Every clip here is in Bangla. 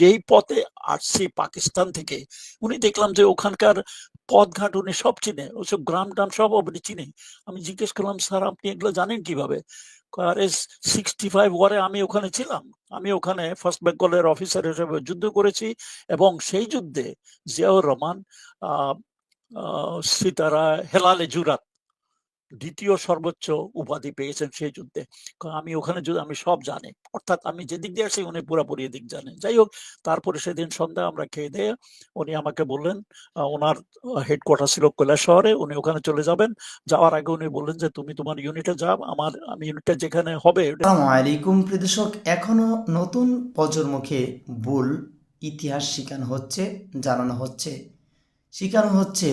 যেই পথে আসছি পাকিস্তান থেকে, উনি দেখলাম যে ওখানকার পথঘাট উনি সব চিনে, ওসব গ্রাম টাম সব উনি চিনে। আমি জিজ্ঞেস করলাম, স্যার, আপনি এগুলো জানেন কীভাবে? আরে সিক্সটি ফাইভ ওয়ারে আমি ওখানে ছিলাম। আমি ওখানে ফার্স্ট বেঙ্গলের অফিসার হিসেবে যুদ্ধ করেছি এবং সেই যুদ্ধে জিয়াউর রহমান সিতারা হেলালে জুরাত দ্বিতীয় সর্বোচ্চ উপাধি পেয়েছেন সেই যুদ্ধে। আমি ওখানে যদি আমি সব জানি। অর্থাৎ আমি যেদিক দিয়ে আসি, উনি পুরোপুরি এদিক জানেন যাই হোক, তারপরে সেদিন সন্ধ্যা আমরা খেয়ে দিয়ে উনি আমাকে বললেন ওনার হেডকোয়ার্টার ছিল কৈলাস শহরে, উনি ওখানে চলে যাবেন। যাওয়ার আগে উনি বললেন যে, তুমি তোমার ইউনিটে যাও। আমার, আমি ইউনিটটা যেখানে হবে আলাইকুম প্রিয় দর্শক এখনও নতুন প্রজন্মকে ভুল ইতিহাস শেখানো হচ্ছে, জানানো হচ্ছে। শেখানো হচ্ছে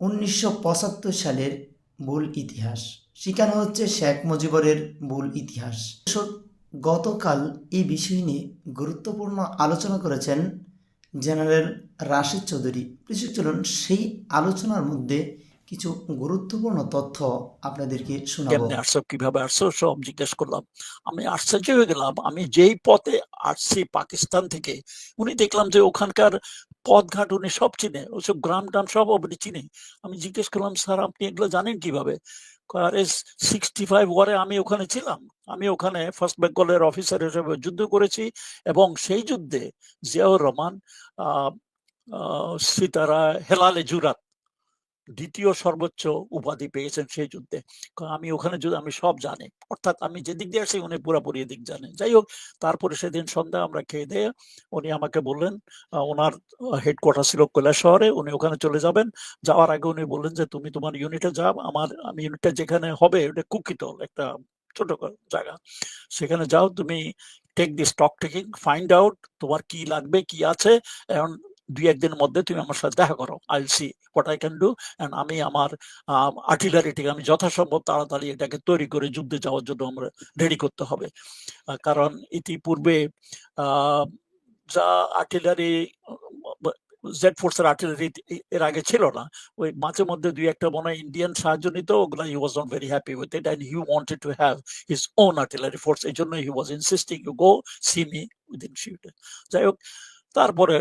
উনিশশো পঁচাত্তর সালের ভুল ইতিহাস। শিকানো হচ্ছে শেখ মুজিবরের ভুল ইতিহাস। গতকাল এই বিষয় নিয়ে গুরুত্বপূর্ণ আলোচনা করেছেন জেনারেল রাশিদ চৌধুরী। চলুন সেই আলোচনার মধ্যে কিছু গুরুত্বপূর্ণ তথ্য আপনাদেরকে শোনাবো। আসছো, কীভাবে আসছো, সব জিজ্ঞেস করলাম। আমি আশ্চর্য হয়ে গেলাম, আমি যেই পথে আসছি পাকিস্তান থেকে, উনি দেখলাম যে ওখানকার পথঘাট উনি সব চিনে, ওসব গ্রাম টাম সব উনি চিনে। আমি জিজ্ঞেস করলাম, স্যার, আপনি এগুলো জানেন কীভাবে? সিক্সটি ফাইভ ওয়ারে আমি ওখানে ছিলাম। আমি ওখানে ফার্স্ট বেঙ্গলের অফিসার হিসেবে যুদ্ধ করেছি এবং সেই যুদ্ধে জিয়াউর রহমান সিতারা হেলালে জুরাত দ্বিতীয় সর্বোচ্চ উপাধি পেয়েছেন সেই যুদ্ধে। আমি ওখানে যদি আমি সব জানি। অর্থাৎ আমি যেদিক দিয়ে আসি, উনি পুরোপুরি এদিক জানেন যাই হোক, তারপরে সেদিন সন্ধ্যা আমরা খেয়ে দিয়ে উনি আমাকে বললেন ওনার হেডকোয়ার্টার ছিল কৈলাস শহরে, উনি ওখানে চলে যাবেন। যাওয়ার আগে উনি বললেন যে, তুমি তোমার ইউনিটে যাও। আমার, আমি ইউনিটটা যেখানে হবে, ওটা কুকিতল, একটা ছোট জায়গা। সেখানে যাও, তুমি take the stock taking find out তোমার কি লাগবে, কি আছে। এখন দুই একদিনের মধ্যে তুমি আমার সাথে দেখা করো। I see what I can do and আমি আমার আর্টিলারিটিকে আমি যথাসম্ভব তাড়াতাড়ি এটাকে তৈরি করে যুদ্ধে যাওয়ার জন্য আমরা রেডি করতে হবে। কারণ ইতিপূর্বে যা আর্টিলারি জেড ফোর্সের আর্টিলারি এর আগে ছিল না, ওই মাঝে মধ্যে দুই একটা মনে ইন্ডিয়ান সাহায্য নিত, ওগুলা he was not very happy with it and he wanted to have his own artillery force এই জন্য he was insisting you go see me within shift যাই হোক, তারপরে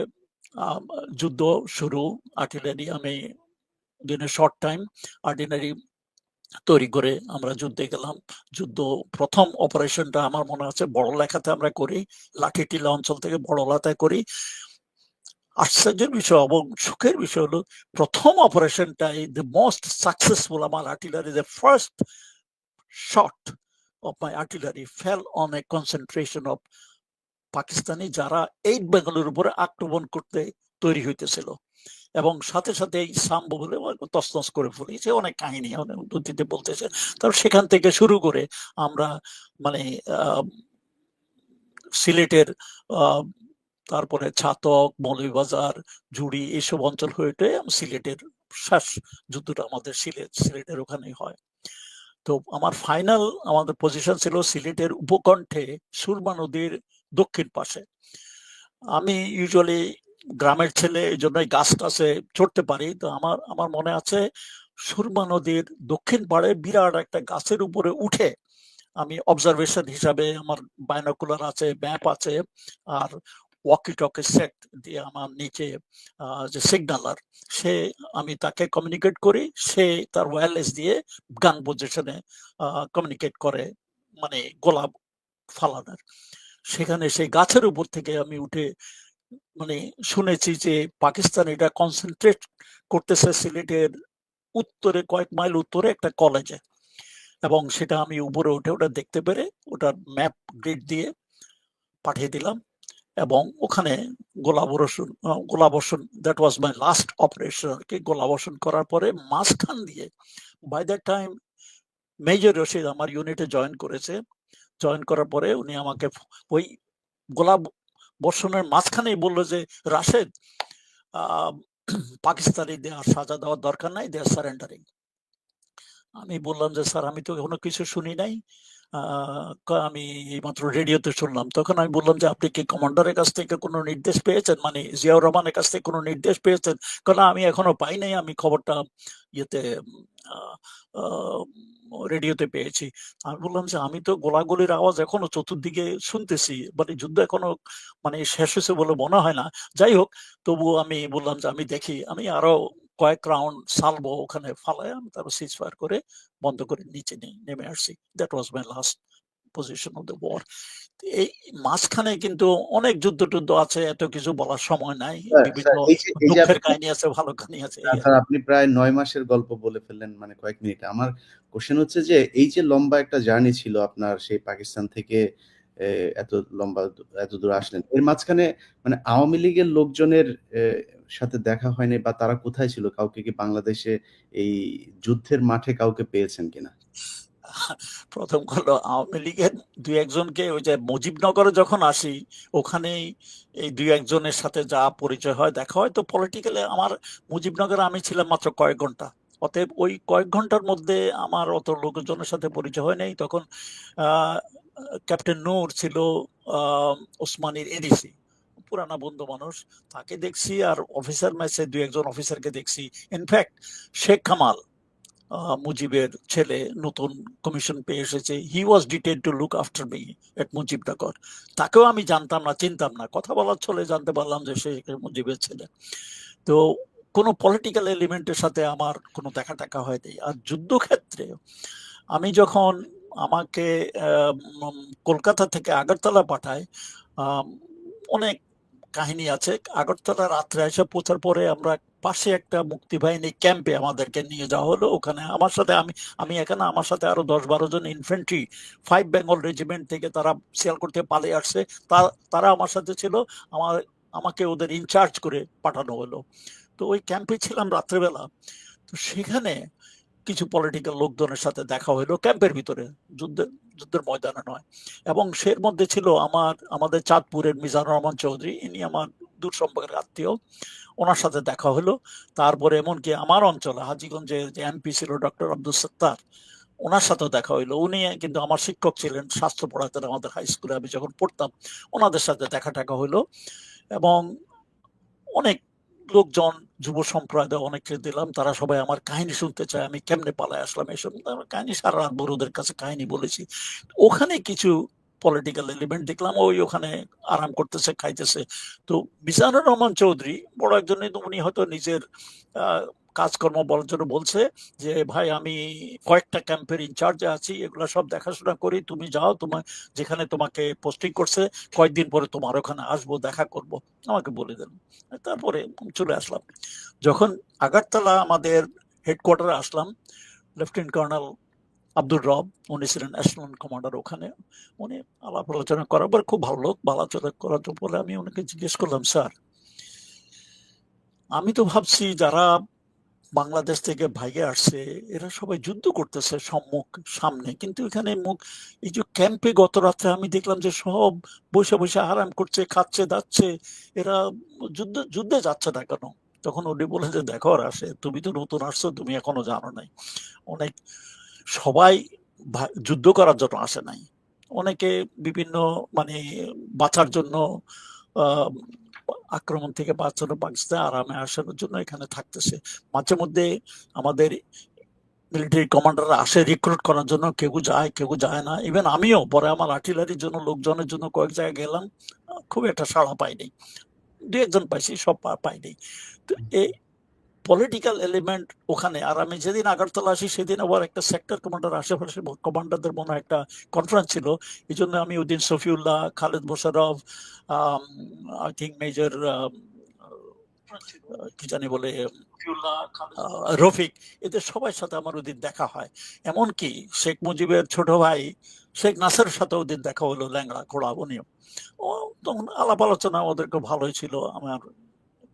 যুদ্ধ শুরু আর্টিলারি আমি দিনে শর্ট টাইম আর্টিলারি তৈরি করে আমরা যুদ্ধে গেলাম যুদ্ধ প্রথম অপারেশনটা আমার মনে আছে বড় লেখাতে আমরা করি লাঠিটিলা অঞ্চল থেকে বড় লাতায় করি আশ্চর্যের বিষয় এবং সুখের বিষয় হলো প্রথম অপারেশনটাই দ্য মোস্ট সাকসেসফুল আমার artillery the first shot of my artillery fell on a concentration of Pakistani যারা এইট বেঙ্গলের উপরে আক্রমণ করতে তৈরি হইতেছিল। এবং সাথে সাথে এই সাম্ব বলে তসনস করে ফেলেছে অনেক কাহিনী, অনেক অতীতে বলতেছে। তারপর সেখান থেকে শুরু করে আমরা মানে সিলেটের তারপরে ছাতক, মৌলভীবাজার জুড়ি এইসব অঞ্চল হয়ে উঠে সিলেটের শেষ যুদ্ধটা আমাদের সিলেট, সিলেটের ওখানেই হয়। তো আমার ফাইনাল আমাদের পজিশন ছিল সিলেটের উপকণ্ঠে সুরমা নদীর দক্ষিণ পাশে। আমি ইউজুয়ালি গ্রামের ছেলে এই জন্যই গাছ টাছে চড়তে পারি। তো আমার আমার মনে আছে, সুরমা নদীর দক্ষিণ পাড়ে বিরাট একটা গাছের উপরে উঠে আমি অবজারভেশন হিসাবে আমার বাইনোকুলার আছে ম্যাপ আছে, আর ওয়াকি টকি সেট দিয়ে আমার নিচে যে সিগনালার সে আমি তাকে কমিউনিকেট করি। সে তার ওয়্যারলেস দিয়ে গান পজিশনে কমিউনিকেট করে মানে গোলাপ ফালানোর। সেখানে সেই গাছের উপর থেকে আমি উঠে মানে শুনেছি যে পাকিস্তান এটা কনসেন্ট্রেট করতেছে সিলেটের উত্তরে, কয়েক মাইল উত্তরে একটা কলেজে এবং সেটা আমি উপরে উঠে ওটা দেখতে পেরে ওটার ম্যাপ গ্রিড দিয়ে পাঠিয়ে দিলাম। এবং ওখানে গোলাবর্ষণ গোলাবর্ষণ that was my last operation আর কি। গোলাবর্ষণ করার পরে মাঝখান দিয়ে by that time major Rashid আমার ইউনিটে জয়েন করেছে। জয়েন করার পরে উনি আমাকে ওই গোলাপ বর্ষণের মাঝখানেই বলল যে, রাশেদ পাকিস্তানি দেওয়ার সাজা দেওয়ার দরকার নাই দে আর সারেন্ডারিং আমি বললাম যে, স্যার, আমি তো এখনও কিছু শুনি নাই। আমি এইমাত্র রেডিওতে শুনলাম। তখন আমি বললাম যে, আপনি কি কমান্ডারের কাছ থেকে কোনো নির্দেশ পেয়েছেন? মানে জিয়াউর রহমানের কাছ থেকে কোনো নির্দেশ পেয়েছেন? কারণ আমি এখনও পাই নাই, আমি খবরটা ইয়েতে রেডিওতে পেয়েছি। আমি বললাম যে, আমি তো গোলাগুলির আওয়াজ এখনও চতুর্দিকে শুনতেছি মানে যুদ্ধ এখনও মানে শেষ হয়েছে বলে মনে হয় না। যাই হোক তবুও আমি বললাম যে, আমি দেখি, আমি আরও কয়েক রাউন্ড সালবো ওখানে ফালায় আমি তারপর সিজ ফায়ার করে বন্ধ করে নিচে নেই নেমে আসছি। That was my last position of the war এই মাঝখানে কিন্তু অনেক যুদ্ধ টুদ্ধ আছে এত কিছু বলার সময় নাই। বিভিন্ন স্যার, এই যে- এই যে দুঃখের আপনি- কাহিনী আছে ভালো কাহিনী আছে আপনি প্রায় নয় মাসের গল্প বলে ফেললেন মানে কয়েক মিনিটে। আমার কোশ্চেন হচ্ছে যে এই যে লম্বা একটা জার্নি ছিল আপনার সেই পাকিস্তান থেকে এত লম্বা এত দূর আসলেন এর মাঝখানে মানে আওয়ামী লীগের লোকজনের সাথে দেখা হয়নি বা তারা কোথায় ছিল? কাউকে কি বাংলাদেশে এই যুদ্ধের মাঠে কাউকে পেয়েছেন কিনা? প্রথম হলো আওয়ামী লীগের দুই একজনকে ওই যে মুজিবনগরে যখন আসি, ওখানেই এই দুই একজনের সাথে যা পরিচয় হয়, দেখা হয় তো পলিটিক্যালি আমার মুজিবনগরে আমি ছিলাম মাত্র কয়েক ঘণ্টা। অতএব ওই কয়েক ঘণ্টার মধ্যে আমার অত লোকজনের সাথে পরিচয় হয় নাই। তখন ক্যাপ্টেন নূর ছিল ওসমানীর এডিসি, পুরানা বন্ধু মানুষ। তাকে দেখছি আর অফিসার ম্যাচে দু একজন অফিসারকে দেখছি। ইনফ্যাক্ট শেখ কামাল মুজিবের ছেলে নতুন কমিশন পেয়ে এসেছে। He was ডিটেড to look after me at Mujibnagar তাকেও আমি জানতাম না, চিনতাম না। কথা বলার ছলে জানতে পারলাম যে সে মুজিবের ছেলে। তো কোনো পলিটিক্যাল এলিমেন্টের সাথে আমার কোনো দেখা টাকা হয়নি। আর যুদ্ধক্ষেত্রে আমি যখন আমাকে কলকাতা থেকে আগরতলা পাঠায় অনেক কাহিনী আছে। আগরতলা রাত্রে এসে পৌঁছার পরে আমরা পাশে একটা মুক্তিবাহিনী ক্যাম্পে আমাদেরকে নিয়ে যাওয়া হলো। ওখানে আমার সাথে আমি আমি এখানে আমার সাথে আরও দশ বারো জন ইনফেন্ট্রি ফাইভ বেঙ্গল রেজিমেন্ট থেকে তারা সিয়ালকোট থেকে পালিয়ে আসছে। তারা আমার সাথে ছিল। আমার, আমাকে ওদের ইনচার্জ করে পাঠানো হলো। তো ওই ক্যাম্পে ছিলাম রাত্রেবেলা। তো সেখানে কিছু পলিটিক্যাল লোকজনের সাথে দেখা হলো ক্যাম্পের ভিতরে, যুদ্ধের যুদ্ধের ময়দানে নয়। এবং সের মধ্যে ছিল আমার, আমাদের চাঁদপুরের মিজানুর রহমান চৌধুরী, ইনি আমার দূর সম্পর্কের আত্মীয়। ওনার সাথে দেখা হলো তারপরে এমনকি আমার অঞ্চলে, হাজিগঞ্জে যে এমপি ছিল ডক্টর আব্দুল সত্তার, ওনার সাথেও দেখা হইল। উনি কিন্তু আমার শিক্ষক ছিলেন, শাস্ত্র পড়াতেন আমাদের হাই স্কুলে আমি যখন পড়তাম, ওনাদের সাথে দেখা টাকা হইল। এবং অনেক লোকজন, যুব সম্প্রদায় অনেককে দিলাম, তারা সবাই আমার কাহিনী শুনতে চায়, আমি কেমনে পালায় আসলাম এসব। কাহিনী সারা রাত ভোর ওদের কাছে কাহিনী বলেছি। ওখানে কিছু পলিটিক্যাল এলিমেন্ট দেখলাম, ওই ওখানে আরাম করতেছে, খাইতেছে। তো মিজানুর রহমান চৌধুরী বড় একজন, উনি হয়তো নিজের কাজকর্ম বলার জন্য বলছে যে, ভাই, আমি কয়েকটা ক্যাম্পের ইনচার্জে আছি, এগুলো সব দেখাশোনা করি, তুমি যাও, তোমার যেখানে তোমাকে পোস্টিং করছে, কয়েকদিন পরে তোমার ওখানে আসব, দেখা করব। আমাকে বলে দেন তারপরে চলে আসলাম। যখন আগারতলা আমাদের হেডকোয়ার্টারে আসলাম লেফটেন্যান্ট কর্নেল আব্দুর রব, উনি ছিলেন ন্যাশনাল কমান্ডার ওখানে, উনি আলাপ আলোচনা করার পর খুব ভালো লোক, ভালো আলোচনা করার পরে আমি ওনাকে জিজ্ঞেস করলাম, স্যার, আমি তো ভাবছি যারা বাংলাদেশ থেকে ভাইগে আসছে, এরা সবাই যুদ্ধ করতেছে সম্মুখ সামনে। কিন্তু এখানে মুখ, এই যে ক্যাম্পে গত রাত্রে আমি দেখলাম যে সব বসে বসে আরাম করছে, খাচ্ছে, দাচ্ছে, এরা যুদ্ধ, যুদ্ধে যাচ্ছে না কেন? তখন উনি বলে যে, দেখো আসে তুমি তো নতুন আসছো, তুমি এখনও জানো নাই। অনেক, সবাই যুদ্ধ করার জন্য আসে নাই। অনেকে বিভিন্ন মানে বাঁচার জন্য আক্রমণ থেকে বাঁচানো পাকিস্তান আরামে আসানোর জন্য এখানে থাকতেছে। মাঝে মধ্যে আমাদের মিলিটারি কমান্ডাররা আসে রিক্রুট করার জন্য কেউ যায় কেউ যায় না। ইভেন আমিও পরে আমার আর্টিলারির জন্য লোকজনের জন্য কয়েক জায়গায় গেলাম। খুব একটা সাড়া পাইনি। দু একজন পাইছি সব পাইনি। তো এই পলিটিক্যাল এলিমেন্ট ওখানে। আর আমি যেদিন আগরতলা আসি, সেদিন আবার একটা সেক্টর কমান্ডার আশেপাশে কমান্ডারদের মনে একটা কনফারেন্স ছিল। এই জন্য আমি ওই দিন Shafiullah Khaled Mosharraf I think major কি জানি বলে রফিক, এদের সবার সাথে আমার ওদিন দেখা হয়। এমনকি শেখ মুজিবের ছোট ভাই, শেখ নাসের সাথে ওদিন দেখা হলো ল্যাংড়া খোড়া উনিও ও, তখন আলাপ আলোচনা ওদেরকে ভালোই ছিল। আমার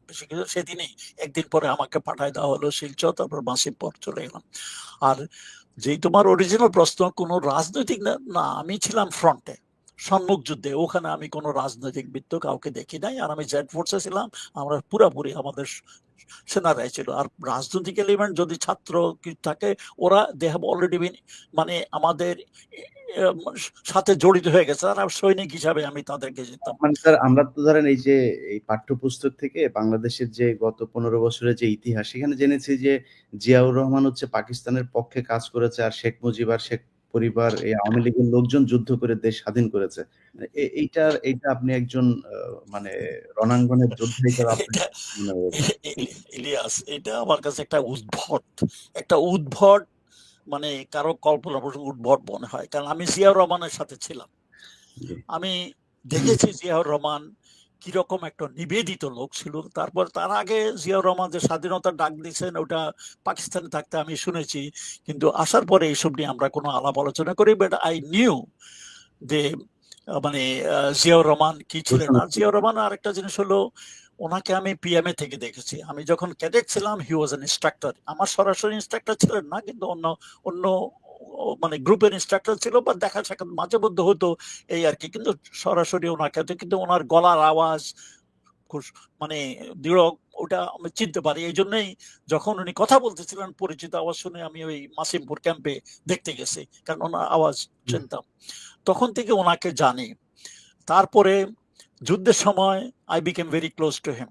বেশি সেদিনই একদিন পরে আমাকে পাঠায় দেওয়া হলো শিলচর, তারপর পর চলে গেলাম আর যেই তোমার অরিজিনাল প্রশ্ন, কোনো রাজনৈতিক না আমি ছিলাম ফ্রন্টে সম্মুখ যুদ্ধে। ওখানে আমি কোনো রাজনৈতিক বৃত্ত কাউকে দেখি নাই। আর আমি জেড ফোর্সে ছিলাম। আমরা পুরাপুরি আমাদের সেনারাই ছিল। আর রাজনৈতিক এলিমেন্ট যদি ছাত্র থাকে ওরা দে হ্যাভ অলরেডি বিন মানে আমাদের সাথে জড়িত হয়ে গেছে। আর সৈনিক হিসাবে আমি তাদেরকে যেতাম মানে স্যার আমরা তো ধরেন এই যে এই পাঠ্যপুস্তক থেকে বাংলাদেশের যে গত পনেরো বছরের যে ইতিহাস সেখানে জেনেছি যে জিয়াউর রহমান হচ্ছে পাকিস্তানের পক্ষে কাজ করেছে আর শেখ মুজিব আর শেখ পরিবার এই আওয়ামী লীগের লোকজন যুদ্ধ করে দেশ স্বাধীন করেছে। এইটার এইটা আপনি একজন মানে রণাঙ্গনের যোদ্ধা ইলিয়াস এটা আমার কাছে একটা উদ্ভট একটা উদ্ভট মানে কারও কল্পনা প্রসঙ্গ উদ্ভট মনে হয়। কারণ আমি জিয়াউর রহমানের সাথে ছিলাম। আমি দেখেছি জিয়াউর রহমান কীরকম একটা নিবেদিত লোক ছিল। তারপর তার আগে জিয়াউর রহমান যে স্বাধীনতার ডাক দিয়েছেন, ওটা পাকিস্তানে থাকতে আমি শুনেছি। কিন্তু আসার পরে এইসব নিয়ে আমরা কোনো আলাপ আলোচনা করি বাট আই নিউ যে মানে জিয়াউর রহমান কি ছিলেন। আর জিয়াউর রহমান আরেকটা জিনিস হলো, ওনাকে আমি পিএমএ থেকে দেখেছি। আমি যখন ক্যাডেট ছিলাম হি ওয়াজ এন ইনস্ট্রাক্টর আমার সরাসরি ইনস্ট্রাক্টর ছিলেন না, কিন্তু অন্য অন্য মানে গ্রুপের ইনস্ট্রাক্টর ছিল বা দেখা সাক্ষাৎ মাঝে মধ্যে হতো এই আর কি কিন্তু সরাসরি ওনাকে কিন্তু ওনার গলার আওয়াজ মানে দৃঢ় ওটা আমি চিনতে পারি। এই জন্যই যখন উনি কথা বলতেছিলেন পরিচিত আওয়াজ শুনে আমি ওই মাসিমপুর ক্যাম্পে দেখতে গেছি কারণ ওনার আওয়াজ চিনতাম। তখন থেকে ওনাকে জানি। তারপরে যুদ্ধের সময় I became very close to him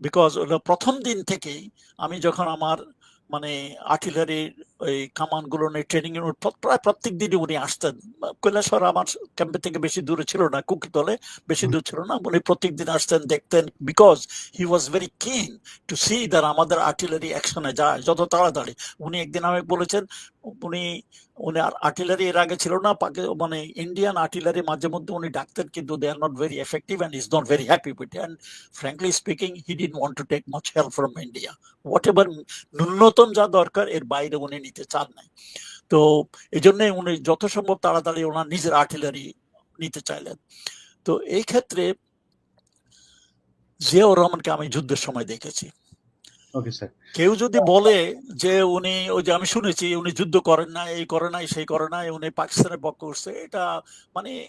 because প্রথম দিন থেকেই আমি যখন আমার মানে আর্টিলারির ওই কামানগুলো নিয়ে ট্রেনিং প্রায় প্রত্যেক দিনই উনি আসতেন। কৈলাসর আমার ক্যাম্পে থেকে বেশি দূরে ছিল না কুকি দলে বেশি দূর ছিল না। উনি প্রত্যেক দিন আসতেন দেখতেন because he was very keen to see there আমাদের আর্টিলারি অ্যাকশনে যায় যত তাড়াতাড়ি। উনি একদিন আমাকে বলেছেন উনি উনি আর আর্টিলারি এর আগে ছিল না মানে ইন্ডিয়ান আর্টিলারি মাঝে মধ্যে উনি ডাকতেন, কিন্তু they are not very effective and is not very happy with and frankly speaking he did want to take much help from India what ever ন্যূনতম যা দরকার, এর বাইরে উনি নিতে চান নাই। তো এই জন্যই উনি যত সম্ভব তাড়াতাড়ি ওনার নিজের আর্টিলারি নিতে চাইলেন। তো এই ক্ষেত্রে জিয়াউর রহমানকে আমি যুদ্ধের সময় দেখেছি। ওকে স্যার কেউ যদি বলে যে উনি ওই যে আমি শুনেছি উনি যুদ্ধ করেন না এই করে নাই সেই করে নাই উনি পাকিস্তানের পক্ষ করছে এটা মানে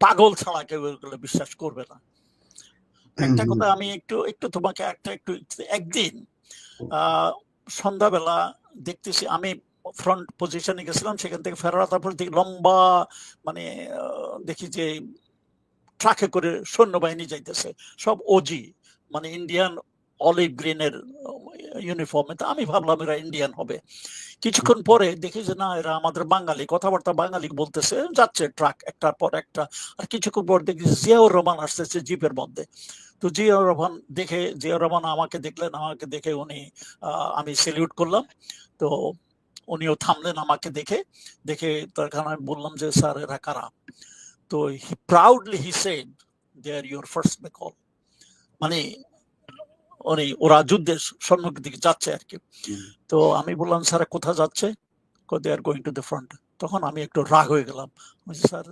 পাগল ছাড়া কেউ এগুলো বিশ্বাস করবে না। একটা কথা আমি একটু একটু তোমাকে একটা একটু একদিন আহ সন্ধ্যাবেলা দেখতেছি আমি ফ্রন্ট পজিশনে গেছিলাম সেখান থেকে ফেরার তারপর দেখি লম্বা মানে দেখি যে ট্রাকে করে সৈন্যবাহিনী যাইতেছে সব ওজি মানে ইন্ডিয়ান অলিভ গ্রিনের ইউনিফর্মে তো আমি ভাবলাম এরা ইন্ডিয়ান হবে। কিছুক্ষণ পরে দেখি যে না, এরা আমাদের বাঙালি। কথাবার্তা বাঙালি বলতেছে, যাচ্ছে ট্রাক একটার পর একটা। আর কিছুক্ষণ পর দেখি জিয়াউর রহমান আসতেছে জিপের মধ্যে। তো জিয়াউর রহমান দেখে, জিয়াউর রহমান আমাকে দেখলেন, আমাকে দেখে উনি আমি সেলিউট করলাম। তো উনিও থামলেন আমাকে দেখে। দেখে তখন আমি বললাম যে, স্যার, এরা কারা? তো he proudly he said they are your first বেকল মানে উনি ওরা যুদ্ধের সম্মুখের দিকে যাচ্ছে আর কি। তো আমি বললাম স্যার কোথা যাচ্ছে? They are going to the front তখন আমি একটু রাগ হয়ে গেলাম। বলছি স্যার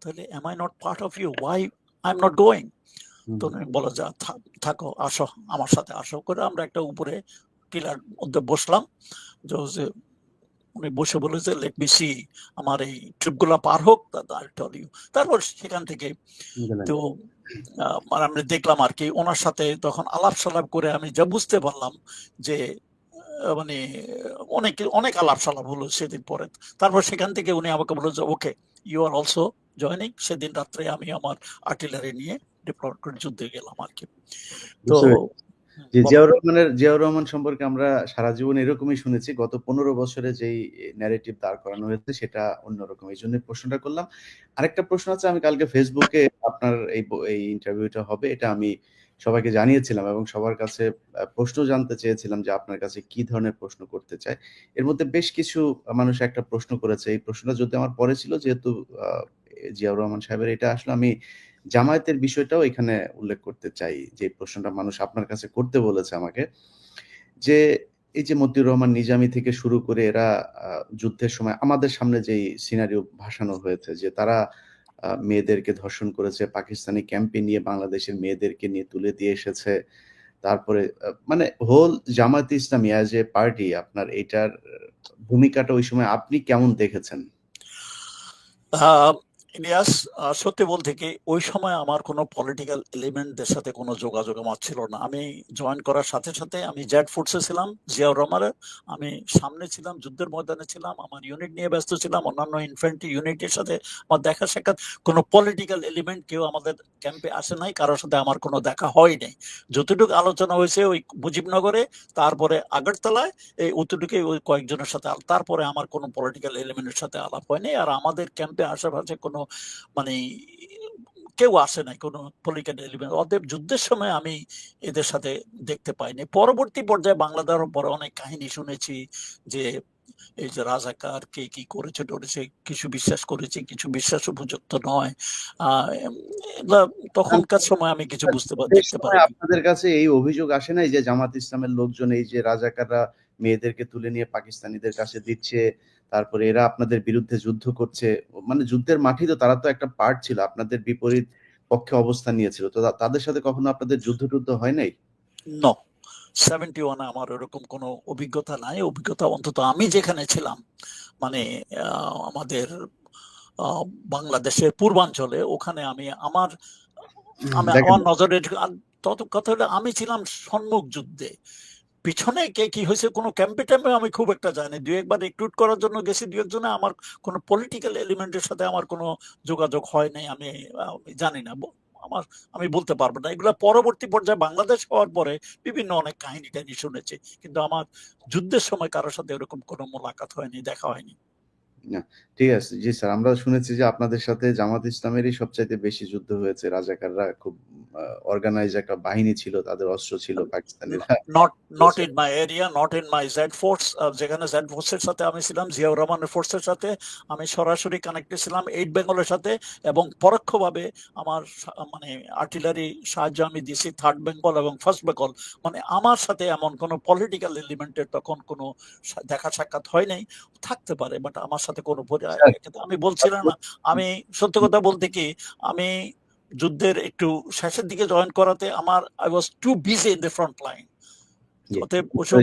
তাহলে am I not part of you why I am not going তো বলে যা থাকো আসো আমার সাথে আসো। করে আমরা একটা উপরে টিলার মধ্যে বসলাম। যে উনি বসে বলে যে লেট মি সি আমার এই ট্রিপগুলো পার হোক ইউ তারপর সেখান থেকে তো আহ, মানে আমি দেখলাম আর কি ওনার সাথে তখন আলাপ সালাপ করে আমি যা বুঝতে পারলাম যে মানে অনেক অনেক আলাপ সালাপ হলো সেদিন পরে। তারপর সেখান থেকে উনি আমাকে বলল যে okay you are also joining সেদিন রাত্রে আমি আমার আর্টিলারি নিয়ে ডিপ্লয়মেন্ট যুদ্ধে গেলাম আর কি। তো। যে জিয়াউর রহমানের জিয়াউর রহমান সম্পর্কে আমরা সারা জীবন এরকমই শুনেছি। গত পনেরো বছরে যেই ন্যারেটিভ দাঁড় করানো হয়েছে সেটা অন্যরকম। এই জন্য প্রশ্নটা করলাম। আরেকটা প্রশ্ন আছে আমি কালকে ফেসবুকে আপনার এই এই ইন্টারভিউটা হবে এটা আমি সবাইকে জানিয়েছিলাম এবং সবার কাছে প্রশ্ন জানতে চেয়েছিলাম যে আপনার কাছে কি ধরনের প্রশ্ন করতে চায়। এর মধ্যে বেশ কিছু মানুষ একটা প্রশ্ন করেছে। এই প্রশ্নটা যদি আমার পরে ছিল যেহেতু জিয়াউর রহমান সাহেবের এটা আসলে আমি জামায়াতের বিষয়টাও এখানে উল্লেখ করতে চাই, যে প্রশ্নটা মানুষ আপনার কাছে করতে বলেছে আমাকে, যে এই যে মতিউর রহমান নিজামি থেকে শুরু করে এরা যুদ্ধের সময় আমাদের সামনে যেই সিনারিও ভাসানো হয়েছে, যে তারা মেয়েদেরকে ধর্ষণ করেছে, পাকিস্তানি ক্যাম্পে নিয়ে বাংলাদেশের মেয়েদেরকে নিয়ে তুলে দিয়ে এসেছে, তারপরে মানে whole Jamaat Islami as a party আপনার এটার, ভূমিকাটা ওই সময় আপনি কেমন দেখেছেন? ইলিয়াস সত্যি বলতে কি, ওই সময় আমার কোনো পলিটিক্যাল এলিমেন্টদের সাথে কোনো যোগাযোগ আমার ছিল না। আমি জয়েন করার সাথে সাথে আমি জেড ফোর্সে ছিলাম, জিয়াউর রহমানের। আমি সামনে ছিলাম, যুদ্ধের ময়দানে ছিলাম, আমার ইউনিট নিয়ে ব্যস্ত ছিলাম, অন্যান্য ইনফ্যান্ট্রি ইউনিটের সাথে আমার দেখা সাক্ষাৎ। কোনো পলিটিক্যাল এলিমেন্ট কেউ আমাদের ক্যাম্পে আসে নাই, কারোর সাথে আমার কোনো দেখা হয় নাই। যতটুকু আলোচনা হয়েছে ওই মুজিবনগরে, তারপরে আগরতলায়, এই অতটুকু ওই কয়েকজনের সাথে তারপরে আমার কোনো পলিটিক্যাল এলিমেন্টের সাথে আলাপ হয়নি আর আমাদের ক্যাম্পে আশেপাশে কোনো মানে কেউ আসে নাই কোনো পলিটিক্যাল এলিমেন্ট অতএব যুদ্ধের সময় আমি এদের সাথে দেখতে পাইনি। পরবর্তী পর্যায়ে বাংলাদেশের পরে অনেক কাহিনী শুনেছি যে এই যে রাজাকার কে কি করেছে টরেছে কিছু বিশ্বাস করেছে কিছু বিশ্বাস উপযুক্ত নয়। আহ তখনকার সময় আমি কিছু বুঝতে পারি দেখতে পারি আপনাদের কাছে এই অভিযোগ আসে নাই যে জামাত ইসলামের লোকজন এই যে রাজাকাররা মেয়েদেরকে তুলে নিয়ে পাকিস্তানিদের কাছে দিচ্ছে তারপরে এরা আপনাদের বিরুদ্ধে যুদ্ধ করছে। মানে যুদ্ধের মাঠে তো তারা তো একটা পার্ট ছিল আপনাদের বিপরীত পক্ষে অবস্থান নিয়েছিল। তো তাদের সাথে কখনো আপনাদের যুদ্ধ টুদ্ধ হয় নাই? নো সেভেন্টি ওয়ানে আমার ওরকম কোনো অভিজ্ঞতা নাই। অভিজ্ঞতা অন্তত আমি যেখানে ছিলাম মানে আমাদের আহ, বাংলাদেশের পূর্বাঞ্চলে ওখানে আমি আমার আমার নজরে তত কথা হলো আমি ছিলাম সম্মুখ যুদ্ধে। পিছনে কে, কি হয়েছে, কোনো ক্যাম্পে ট্যাম্পে আমি খুব একটা জানি দু একবার রিক্রুট করার জন্য গেছি দু একজনে আমার কোনো পলিটিক্যাল এলিমেন্টের সাথে আমার কোনো যোগাযোগ হয় নাই, আমি জানি না। আমার, আমি বলতে পারব না। এগুলো পরবর্তী পর্যায়ে বাংলাদেশ হওয়ার পরে বিভিন্ন অনেক কাহিনী টাহিনী শুনেছি, কিন্তু আমার যুদ্ধের সময় কারোর সাথে এরকম কোনো মোলাকাত হয়নি, দেখা হয়নি। ঠিক আছে। জি স্যার আমরা শুনেছি যে আপনাদের সাথে জামাত ইসলামেরই সবচাইতে বেশি যুদ্ধ হয়েছে। রাজাকাররা খুব অর্গানাইজ একটা বাহিনী ছিল তাদের অস্ত্র ছিল পাকিস্তানিরা। Not not in my area not in my Z force যেখানে জেড ফোর্সের সাথে আমি ছিলাম জিয়াউর রহমানের ফোর্সের সাথে আমি সরাসরি কানেক্টেড ছিলাম এইট বেঙ্গলের সাথে এবং পরোক্ষভাবে আমার মানে আর্টিলারি সাহায্য আমি দিয়েছি থার্ড বেঙ্গল এবং ফার্স্ট বেঙ্গল মানে আমার সাথে এমন কোনো পলিটিক্যাল এলিমেন্টের তখন কোনো দেখা সাক্ষাৎ হয় নাই। থাকতে পারে বাট আমার সাথে কোনো কিন্তু আমি বলছিলাম না। আমি সত্য কথা বলতে কি আমি যুদ্ধের একটু শেষের দিকে জয়েন করাতে আমার I was too busy in the front line অতএব ওসব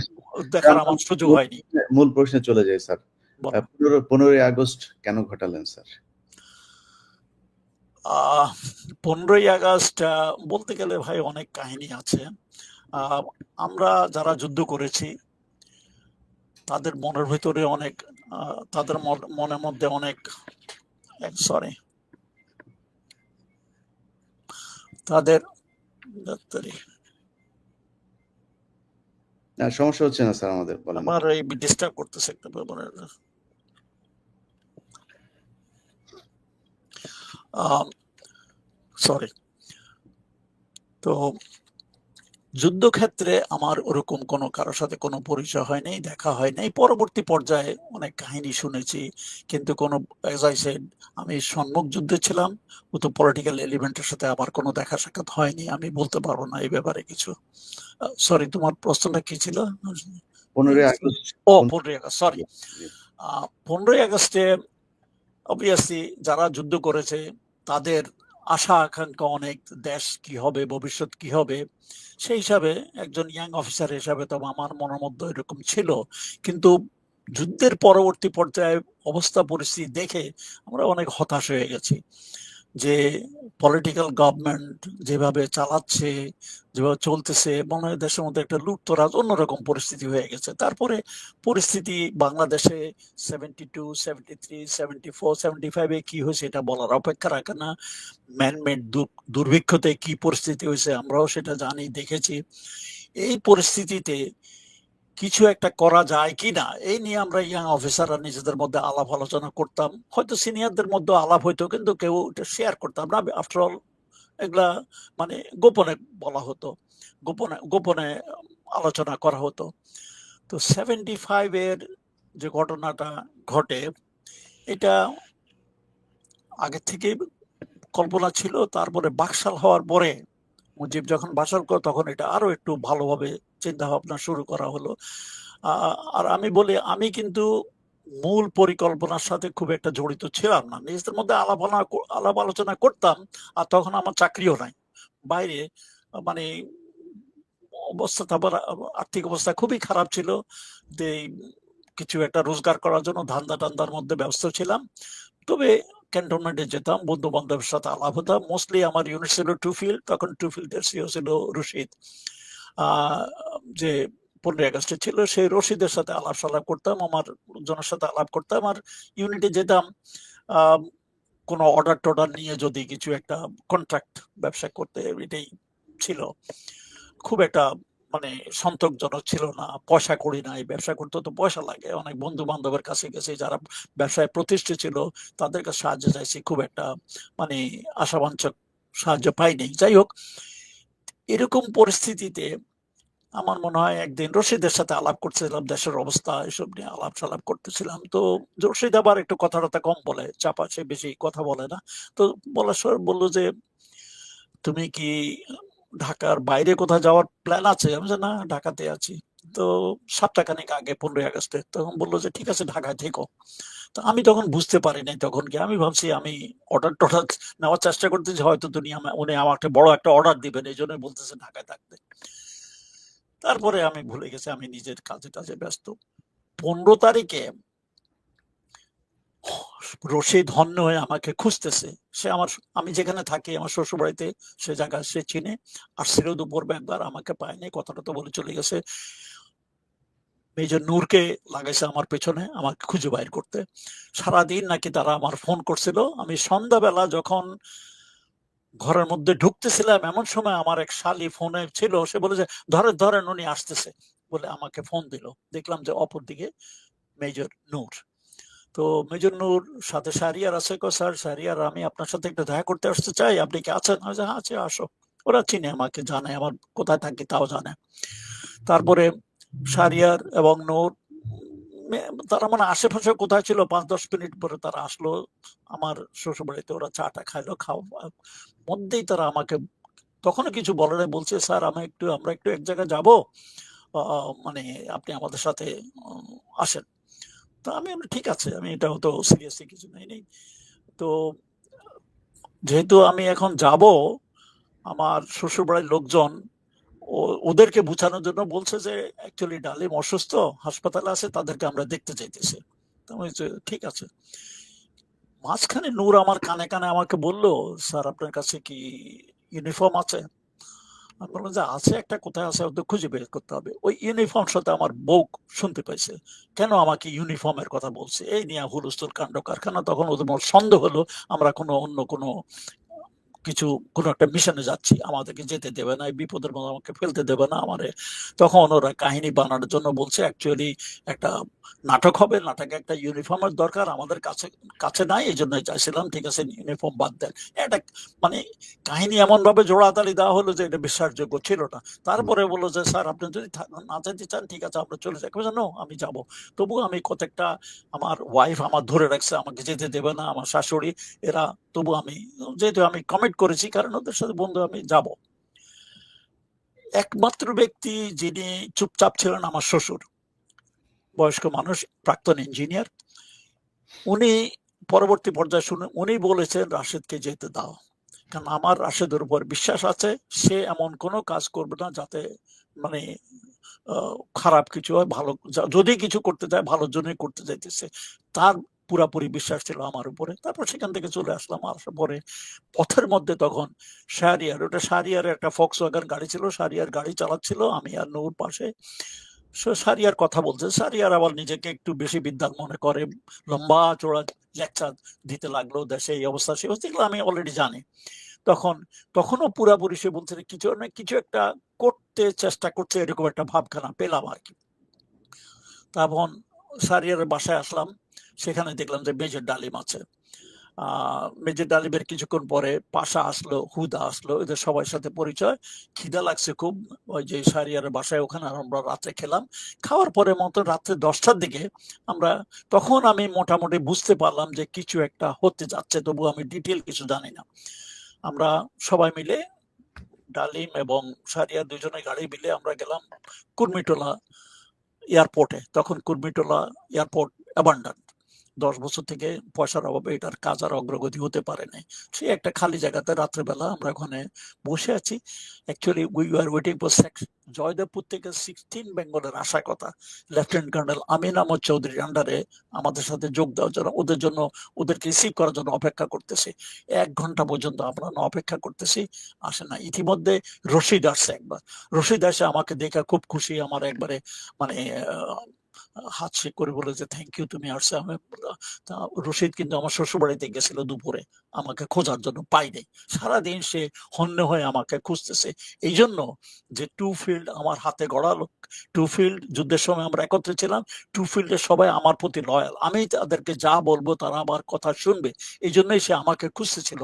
দেখার আমার সুযোগ হয়নি। মূল প্রশ্নে চলে যাই স্যার। পনেরো পনেরোই আগস্ট কেন ঘটালেন স্যার? পনেরোই আগস্ট বলতে গেলে ভাই অনেক কাহিনী আছে। আমরা যারা যুদ্ধ করেছি তাদের মনের ভিতরে অনেক তাদের মন- মনের মধ্যে অনেক সরি তাদের না সমস্যা হচ্ছে না স্যার আমাদের বলেন। আমার এই ডিস্টার্ব করতেছে একটা ব্যাপারে। সরি তো যুদ্ধক্ষেত্রে আমার ওরকম কোনো কারোর সাথে কোনো পরিচয় হয় নাই দেখা হয় নাই। পরবর্তী পর্যায়ে অনেক কাহিনী শুনেছি কিন্তু কোনো আই সেড আমি সম্মুখ যুদ্ধে ছিলাম ও তো পলিটিক্যাল এলিমেন্টের সাথে আমার কোনো দেখা সাক্ষাৎ হয়নি আমি বলতে পারব না এই ব্যাপারে কিছু। সরি তোমার প্রশ্নটা কি ছিল? পনেরোই আগস্ট। ও পনেরোই আগস্ট সরি পনেরোই আগস্টে অবভিয়াসলি যারা যুদ্ধ করেছে তাদের আশা আকাঙ্ক্ষা অনেক, দেশ কি হবে, ভবিষ্যৎ কি হবে, সেই হিসাবে একজন ইয়াং অফিসার হিসাবে তো আমার মনের মধ্যে এরকম ছিল। কিন্তু যুদ্ধের পরবর্তী পর্যায়ে অবস্থা, পরিস্থিতি দেখে আমরা অনেক হতাশ হয়ে গেছি। যে পলিটিক্যাল গভর্নমেন্ট যেভাবে চালাচ্ছে, যেভাবে চলতেছে, মনে হয় দেশের মধ্যে একটা লুপ্তরাজ অন্যরকম পরিস্থিতি হয়ে গেছে। তারপরে পরিস্থিতি বাংলাদেশে seventy two seventy three seventy four seventy ফাইভে কি হয়েছে এটা বলার অপেক্ষা রাখে না। ম্যানমেড দুর্ভিক্ষতে কি পরিস্থিতি হয়েছে আমরাও সেটা জানি, দেখেছি। এই পরিস্থিতিতে কিছু একটা করা যায় কি না এই নিয়ে আমরা ইয়াং অফিসাররা নিজেদের মধ্যে আলাপ আলোচনা করতাম। হয়তো সিনিয়রদের মধ্যে আলাপ হইতো, কিন্তু কেউ এটা শেয়ার করতাম না। আফটার অল এগুলা মানে গোপনে বলা হতো, গোপনে গোপনে আলোচনা করা হতো। তো সেভেন্টি ফাইভের যে ঘটনাটা ঘটে, এটা আগে থেকে কল্পনা ছিল। তারপরে বাকশাল হওয়ার পরে মুজিব যখন বাসাল করে, তখন এটা আরও একটু ভালোভাবে চিন্তা ভাবনা শুরু করা হলো। আর আমি বলি, আমি কিন্তু মূল পরিকল্পনার সাথে খুব একটা জড়িত ছিলাম না। নিজেদের মধ্যে আলাপ আলাপ আলোচনা করতাম, আর তখন আমার চাকরিও নাই। বাইরে মানে অবস্থা তারপর আর্থিক অবস্থা খুবই খারাপ ছিল। যে কিছু একটা রোজগার করার জন্য ধান্দা টান্দার মধ্যে ব্যস্ত ছিলাম। তবে ক্যান্টনমেন্টে যেতাম বন্ধু বান্ধবের সাথে আলাপ হতাম। মোস্টলি আমার ইউনিট ছিল টু ফিল্ড তখন টু ফিল্ডের সিও ছিল রশিদ। যে পনেরোই আগস্টে ছিল, সেই রশিদের সাথে আলাপ সালাপ করতাম, আমার লোকজনের সাথে আলাপ করতাম আর ইউনিটে যেতাম। কোনো অর্ডার টর্ডার নিয়ে যদি কিছু একটা কন্ট্রাক্ট ব্যবসা করতে এটাই ছিল। খুব একটা মানে সন্তোষজনক ছিল না, পয়সা করি নাই, ব্যবসা করতে তো পয়সা লাগে। অনেক বন্ধু বান্ধবের কাছে গেছে, যারা ব্যবসায় প্রতিষ্ঠিত ছিল, তাদের কাছে সাহায্য চাইছি, খুব একটা মানে আশাবাঞ্ছক সাহায্য পাইনি। যাই হোক, এরকম পরিস্থিতিতে আমার মনে হয় একদিন রশিদের সাথে আলাপ করতেছিলাম দেশের অবস্থা এসব নিয়ে আলাপ সালাপ করতেছিলাম। তো রশিদ আবার একটু কথা টথা কম বলে, চাপা, সে বেশি কথা বলে না। তো বলার সময় বলল যে, তুমি কি ঢাকার বাইরে কোথাও যাওয়ার প্ল্যান আছে? আমি না, ঢাকাতে আছি। তো সাতটা সপ্তাহখানেক আগে, পনেরোই আগস্টে, তখন বলল যে, ঠিক আছে, ঢাকায় থেকো। তো আমি তখন বুঝতে পারি নাই তখন কি। আমি ভাবছি, আমি অর্ডার টর্ডার নেওয়ার চেষ্টা করতেছি, হয়তো তুমি উনি আমাকে বড় একটা অর্ডার দিবেন, এই জন্য বলতেছে ঢাকায় থাকতে। তারপরে আমি ভুলে গেছি, আমি নিজের কাজে টাজে ব্যস্ত। পনেরো তারিখে রশিদ হন্য হয়ে আমাকে খুঁজতেছে। সে আমার, আমি যেখানে থাকি, আমার শ্বশুর বাড়িতে সে জায়গা সে চিনে। আর সেও দুপুর একবার আমাকে পায়নি, কথাটা তো বলে চলে গেছে। মেজর নূরকে লাগাইছে আমার পেছনে, আমাকে খুঁজে বাইর করতে। সারাদিন নাকি তারা আমার ফোন করছিল। আমি সন্ধ্যাবেলা যখন ঘরের মধ্যে ঢুকতেছিলাম, এমন সময় আমার এক শালি ফোনে ছিল, সে বলে যে ধরে ধরেন উনি আসতেছে। বলে আমাকে ফোন দিল। দেখলাম যে অপর দিকে মেজর নূর। তো মেজর নূর, সাথে সারিয়ার আছে কো স্যার? সারিয়ার, আমি আপনার সাথে একটু দেখা করতে আসতে চাই। আপনি কি আছেন? হ্যাঁ আছে, আসো। ওরা চিনে আমাকে, জানে, আমার কোথায় থাকি তাও জানে। তারপরে সারিয়ার এবং নূর তারা মানে আশেপাশে কোথায় ছিল? পাঁচ দশ মিনিট পরে তারা আসলো আমার শ্বশুরবাড়িতে। ওরা চাটা খাইলো, খাওয়া মধ্যেই তারা আমাকে তখনও কিছু বলে নাই। বলছে, স্যার, আমি একটু, আমরা একটু এক জায়গায় যাব। মানে আপনি আমাদের সাথে আসেন। তা আমি ঠিক আছে, আমি এটা হতো সিরিয়াসলি কিছু নেই নেই। তো যেহেতু আমি এখন যাব, আমার শ্বশুরবাড়ির লোকজন ওদেরকে বুঝানোর জন্য বলছে যে অ্যাকচুয়ালি ডালিম অসুস্থ, হাসপাতালে আছে, তাদেরকে আমরা দেখতে চাইতেছি। ঠিক আছে। মাঝখানে নূর আমার কানে কানে আমাকে বলল, স্যার, আপনার কাছে কি ইউনিফর্ম আছে? আমি বললাম, যে আছে, একটা কোথায় আছে ওদের খুঁজে বের করতে হবে। ওই ইউনিফর্ম সাথে আমার বউ শুনতে পাইছে। কেন আমাকে ইউনিফর্মের কথা বলছে? এই নিয়ে হুলস্থুল কাণ্ড কারখানা। তখন ওদের সন্দেহ হলো, আমরা কোনো অন্য কোনো কিছু কোনো একটা মিশনে যাচ্ছি, আমাদেরকে যেতে দেবে না বিপদের মধ্যে আমাকে ফেলতে দেবে না আমারে। তখন ওরা কাহিনী বানানোর জন্য বলছে অ্যাকচুয়ালি একটা নাটক হবে, নাটকে একটা ইউনিফর্মের দরকার, আমাদের কাছে কাছে নাই এই জন্য চাইছিলাম, ঠিক আছে ইউনিফর্ম বাদ দেন। এটা মানে কাহিনী এমন ভাবে জোড়াতালি দেওয়া হলো যে এটা বিশ্বাসযোগ্য ছিল না। তারপরে বলল যে, স্যার, আপনি যদি না যেতে চান, ঠিক আছে, আমরা চলে যাই। জানো আমি যাব। তবুও আমি কতটা আমার ওয়াইফ আমার ধরে রাখছে, আমাকে যেতে দেবে না, আমার শাশুড়ি, এরা তবু আমি, যেহেতু আমি কমিট করেছি, কারণ ওদের সাথে বন্ধু, আমি যাব। একমাত্র ব্যক্তি যিনি চুপচাপ ছিলেন, আমার শ্বশুর। বয়স্ক মানুষ, প্রাক্তন ইঞ্জিনিয়ার উনি পরবর্তী পর্যায়ে শুনে, উনি বলেছেন, রাশেদকে যেতে দাও। কারণ আমার রাশেদের উপর বিশ্বাস আছে, সে এমন কোনো কাজ করবে না যাতে মানে খারাপ কিছু হয়, ভালো যদি কিছু করতে যায় ভালোর জন্যই করতে যাইতেছে। তার পুরাপুরি বিশ্বাস ছিল আমার উপরে। তারপর সেখান থেকে চলে আসলাম। আসার পরে পথের মধ্যে তখন শাহরিয়ার, ওটা শাহরিয়ার একটা ফক্স ওয়াগন গাড়ি ছিল, শাহরিয়ার গাড়ি চালাচ্ছিল, আমি আর নূর পাশে। সে সারিয়ার কথা বলছে। সারিয়ার আবার নিজেকে একটু বেশি বিদ্যান মনে করে। লম্বা চোড়া লেকচার দিতে লাগল দেশে এই অবস্থা, সে অবস্থা আমি অলরেডি জানি। তখন, তখনও পুরাপুরি সে বলছে কিছু না, কিছু একটা করতে চেষ্টা করছে, এরকম একটা ভাবখানা পেলাম আর কি। তখন সারিয়ার বাসায় আসলাম, সেখানে দেখলাম যে মেজর ডালিম আছে। মেজর ডালিমের কিছুক্ষণ পরে পাশা আসলো, হুদা আসলো, এদের সবার সাথে পরিচয়। খিদা লাগছে খুব, ওই যে সারিয়ার বাসায় ওখানে আমরা রাত্রে খেলাম। খাওয়ার পরে মতো রাত্রে দশটার দিকে আমরা, তখন আমি মোটামুটি বুঝতে পারলাম যে কিছু একটা হতে যাচ্ছে, তবু আমি ডিটেল কিছু জানি না। আমরা সবাই মিলে ডালিম এবং সারিয়া দুজনে গাড়ি মিলে আমরা গেলাম কুর্মিটোলা এয়ারপোর্টে। তখন কুর্মিটোলা এয়ারপোর্ট অ্যাবান্ডান দশ বছর থেকে পয়সার অভাবে এটার কাজ আর অগ্রগতি হতে পারে নাই। সে একটা খালি জায়গাতে রাত্রেবেলা আমরা ওখানে বসে আছি। Actually we are waiting for Joydebpur থেকে সিক্সটিন বেঙ্গলের আসার কথা। লেফটেন্যান্ট কর্নেল আমিন আহমদ চৌধুরীর আন্ডারে আমাদের সাথে যোগ দেওয়ার জন্য, ওদের জন্য, ওদেরকে রিসিভ করার জন্য অপেক্ষা করতেছি। এক ঘণ্টা পর্যন্ত আমরা অপেক্ষা করতেছি। আসে না। ইতিমধ্যে রশিদ আসছে একবার। রশিদ আসে আমাকে দেখে খুব খুশি। আমার একবারে মানে হাত শেক করে বলে যে থ্যাংক ইউ তুমি আসছে। আমি তা রশিদ কিন্তু আমার শ্বশুর বাড়িতে গেছিল দুপুরে, আমাকে খোঁজার জন্য পাইনি সারাদিন সে হন্য হয়ে আমাকে খুঁজতেছে। এই জন্য যে টু ফিল্ড আমার হাতে গড়া লোক টু ফিল্ড যুদ্ধের সময় আমরা একত্রে ছিলাম টু ফিল্ডের সবাই আমার প্রতি লয়াল আমি তাদেরকে যা বলব তারা আমার কথা শুনবে। এই জন্যই সে আমাকে খুঁজতেছিল।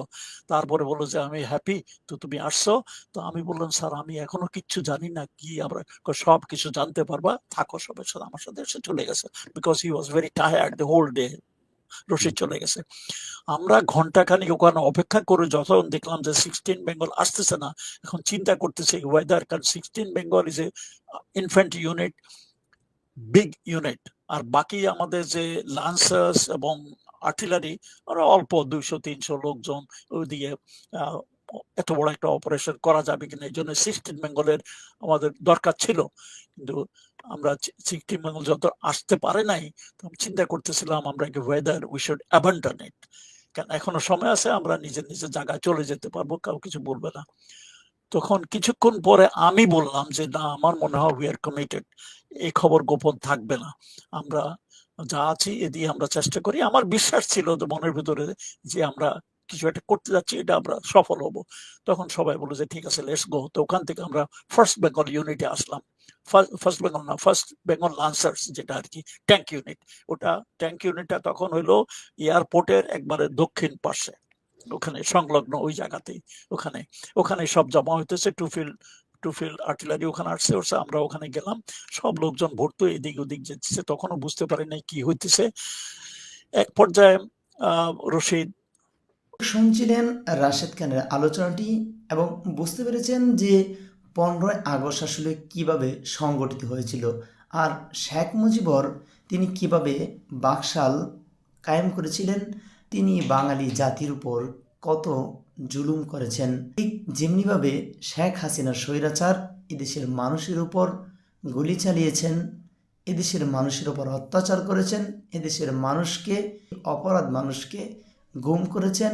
তারপরে বলল যে, আমি হ্যাপি তো তুমি আসছো? তো আমি বললাম, স্যার, আমি এখনও কিচ্ছু জানি না। কি আমরা সব কিছু জানতে পারবা? থাকো সবের সাথে আমার সাথে এসে চলে গেছে because he was very tired the whole day Rashid চলে গেছে। আমরা ঘণ্টা খানিক ওখানে অপেক্ষা করে যখন দেখলাম যে সিক্সটিন বেঙ্গল আসতেছে না এখন চিন্তা করতেছে ওয়েদার কারণ sixteen Bengal is a infant unit big unit আর বাকি আমাদের যে লান্সার্স এবং আর্টিলারি ওরা অল্প দুইশো তিনশো লোকজন ওইদিকে আহ, এত বড় একটা অপারেশন করা যাবে কিনা, এই জন্য সিক্সটিন বেঙ্গলের আমাদের দরকার ছিল। কিন্তু আমরা সিক্সটিন বেঙ্গল যত আসতে পারে নাই, তো আমি চিন্তা করতেছিলাম আমরা কি whether we should abandon it কারণ এখনও সময় আছে, আমরা নিজের নিজের জায়গায় চলে যেতে পারব, কেউ কিছু বলবে না। তখন কিছুক্ষণ পরে আমি বললাম যে, না, আমার মনে হয় উই আর কমিটেড এই খবর গোপন থাকবে না। আমরা যা আছি এ দিয়ে আমরা চেষ্টা করি। আমার বিশ্বাস ছিল যে মনের ভিতরে যে আমরা কিছু একটা করতে যাচ্ছি, এটা আমরা সফল হব। তখন সবাই বলে যে, ঠিক আছে লেটস গো তো ওখান থেকে আমরা ফার্স্ট বেঙ্গল ইউনিটে আসলাম। ফার্স্ট বেঙ্গল না ফার্স্ট বেঙ্গল লান্সার্স যেটা আর কি ট্যাঙ্ক ইউনিট ওটা ট্যাঙ্ক ইউনিটটা তখন হইল এয়ারপোর্টের একবারে দক্ষিণ পাশে। ওখানে সংলগ্ন ওই জায়গাতেই, ওখানে। ওখানে সব জমা হইতেছে two field two field artillery ওখানে আসছে ওরছে আমরা ওখানে গেলাম। সব লোকজন ভর্তি, এদিক ওদিক যেতেছে, তখনও বুঝতে পারি নাই কি হইতেছে। এক পর্যায়ে রশিদ শুনছিলেন রাশেদ খানের আলোচনাটি এবং বুঝতে পেরেছেন যে পনেরোই আগস্ট আসলে কীভাবে সংগঠিত হয়েছিল আর শেখ মুজিবর তিনি কীভাবে বাকশাল কায়েম করেছিলেন, তিনি বাঙালি জাতির উপর কত জুলুম করেছেন, ঠিক যেমনিভাবে শেখ হাসিনা স্বৈরাচার এদেশের মানুষের উপর গুলি চালিয়েছেন, এদেশের মানুষের উপর অত্যাচার করেছেন, এদেশের মানুষকে, অপরাধ মানুষকে গুম করেছেন,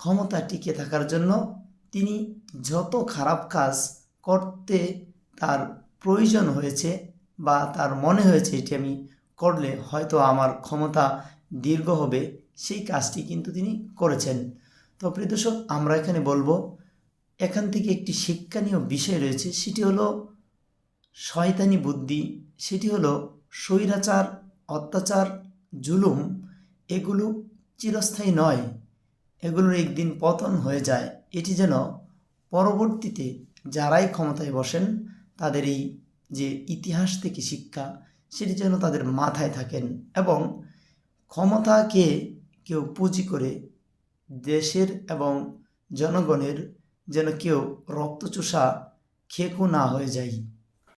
ক্ষমতা টিকে থাকার জন্য তিনি যত খারাপ কাজ করতে তার প্রয়োজন হয়েছে বা তার মনে হয়েছে এটি আমি করলে হয়তো আমার ক্ষমতা দীর্ঘ হবে, সেই কাজটি কিন্তু তিনি করেছেন। তো প্রিয় দর্শক, আমরা এখানে বলব, এখান থেকে একটি শিক্ষণীয় বিষয় রয়েছে, সেটি হলো শয়তানি বুদ্ধি, সেটি হলো স্বৈরাচার, অত্যাচার, জুলুম, এগুলো চিরস্থায়ী নয়। এগুলোর একদিন পতন হয়ে যায়। এটি যেন পরবর্তীতে যারাই ক্ষমতায় বসেন, তাদের এই যে ইতিহাস থেকে শিক্ষা, সেটি যেন তাদের মাথায় থাকেন এবং ক্ষমতাকে কেউ পুঁজি করে দেশের এবং জনগণের যেন কেউ রক্তচোষা খেকো না হয়ে যায়।